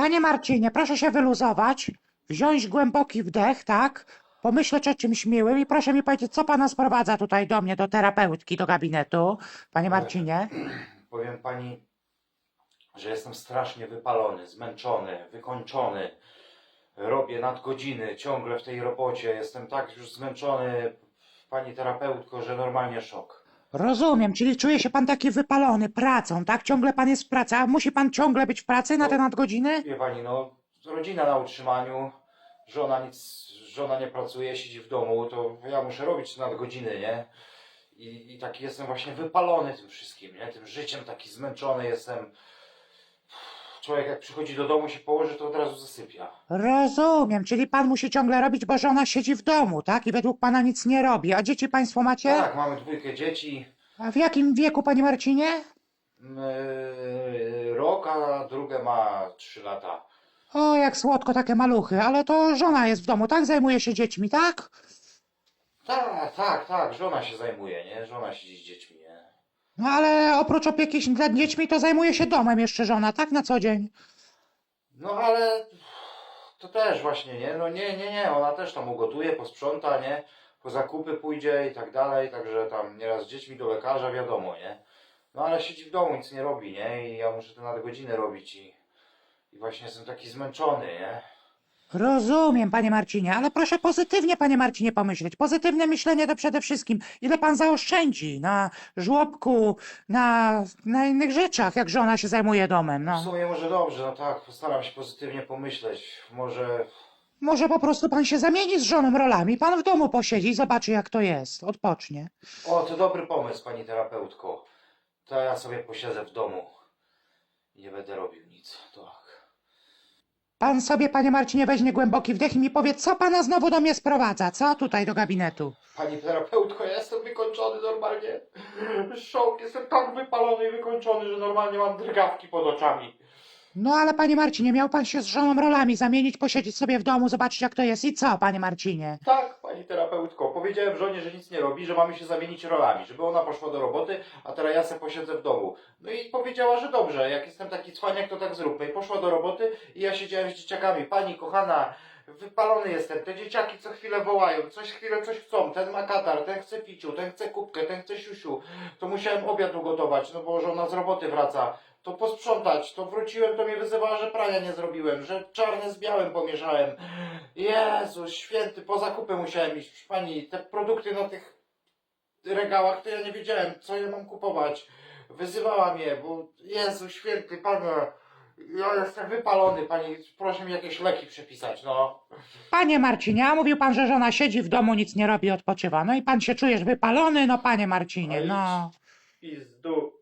Panie Marcinie, proszę się wyluzować, wziąć głęboki wdech, tak? Pomyśleć o czymś miłym i proszę mi powiedzieć, co pana sprowadza tutaj do mnie, do terapeutki, do gabinetu, panie Marcinie? Powiem pani, że jestem strasznie wypalony, zmęczony, wykończony. Robię nadgodziny ciągle w tej robocie. Jestem tak już zmęczony, pani terapeutko, że normalnie szok. Rozumiem, czyli czuje się pan taki wypalony pracą, tak? Ciągle pan jest w pracy, a musi pan ciągle być w pracy na te nadgodziny? Wie pani, no, rodzina na utrzymaniu, żona nic, żona nie pracuje, siedzi w domu, to ja muszę robić te nadgodziny, nie? I, I taki jestem właśnie wypalony tym wszystkim, nie? Tym życiem taki zmęczony jestem. Człowiek jak przychodzi do domu, się położy, to od razu zasypia. Rozumiem, czyli pan musi ciągle robić, bo żona siedzi w domu, tak? I według pana nic nie robi. A dzieci państwo macie? Tak, mamy dwójkę dzieci, A w jakim wieku, panie Marcinie? Yy, rok, a drugie ma 3 lata. O, jak słodko takie maluchy, ale to żona jest w domu, tak? Zajmuje się dziećmi, tak? Tak, tak, tak, żona się zajmuje, nie? Żona siedzi z dziećmi, nie? No ale oprócz opieki nad dziećmi, to zajmuje się domem jeszcze żona, tak? Na co dzień. No ale to też właśnie, nie? No nie, nie, nie, ona też tam ugotuje, posprząta, nie? Po zakupy pójdzie i tak dalej, także tam nieraz z dziećmi do lekarza, wiadomo, nie? No ale siedzi w domu, nic nie robi, nie? I ja muszę te nadgodziny robić i, i właśnie jestem taki zmęczony, nie? Rozumiem, panie Marcinie, ale proszę pozytywnie, panie Marcinie, pomyśleć. Pozytywne myślenie to przede wszystkim, ile pan zaoszczędzi na żłobku, na, na innych rzeczach, jak żona się zajmuje domem, W no. sumie może dobrze, no tak, postaram się pozytywnie pomyśleć. Może Może po prostu pan się zamieni z żoną rolami, pan w domu posiedzi i zobaczy, jak to jest, odpocznie. O, to dobry pomysł, pani terapeutko. To ja sobie posiedzę w domu i nie będę robił nic. Tak. Pan sobie, panie Marcinie, weźmie głęboki wdech i mi powie, co pana znowu do mnie sprowadza, co tutaj do gabinetu? Pani terapeutko, ja jestem wykończony normalnie. Szok, jestem tak wypalony i wykończony, że normalnie mam drgawki pod oczami. No ale panie Marcinie, miał pan się z żoną rolami zamienić, posiedzieć sobie w domu, zobaczyć jak to jest i co, panie Marcinie? Tak, pani terapeutko, powiedziałem żonie, że nic nie robi, że mamy się zamienić rolami, żeby ona poszła do roboty, a teraz ja se posiedzę w domu. No i powiedziała, że dobrze, jak jestem taki cwaniak, to tak zróbmy. I poszła do roboty i ja siedziałem z dzieciakami. Pani kochana, wypalony jestem, te dzieciaki co chwilę wołają, coś chwilę coś chcą, ten ma katar, ten chce piciu, ten chce kubkę, ten chce siusiu. To musiałem obiad ugotować, no bo żona z roboty wraca. To posprzątać, to wróciłem, to mnie wyzywała, że prania nie zrobiłem, że czarne z białym pomieszałem. Jezu, święty, po zakupy musiałem iść. Proszę Pani, te produkty na tych regałach, to ja nie wiedziałem, co ja mam kupować. Wyzywała mnie, bo Jezu, święty, Panie, ja jestem wypalony, Pani, proszę mi jakieś leki przepisać, no. Panie Marcinie, a mówił pan, że żona siedzi w domu, nic nie robi, odpoczywa. No i pan się czujesz wypalony, no panie Marcinie, no. Pizdu.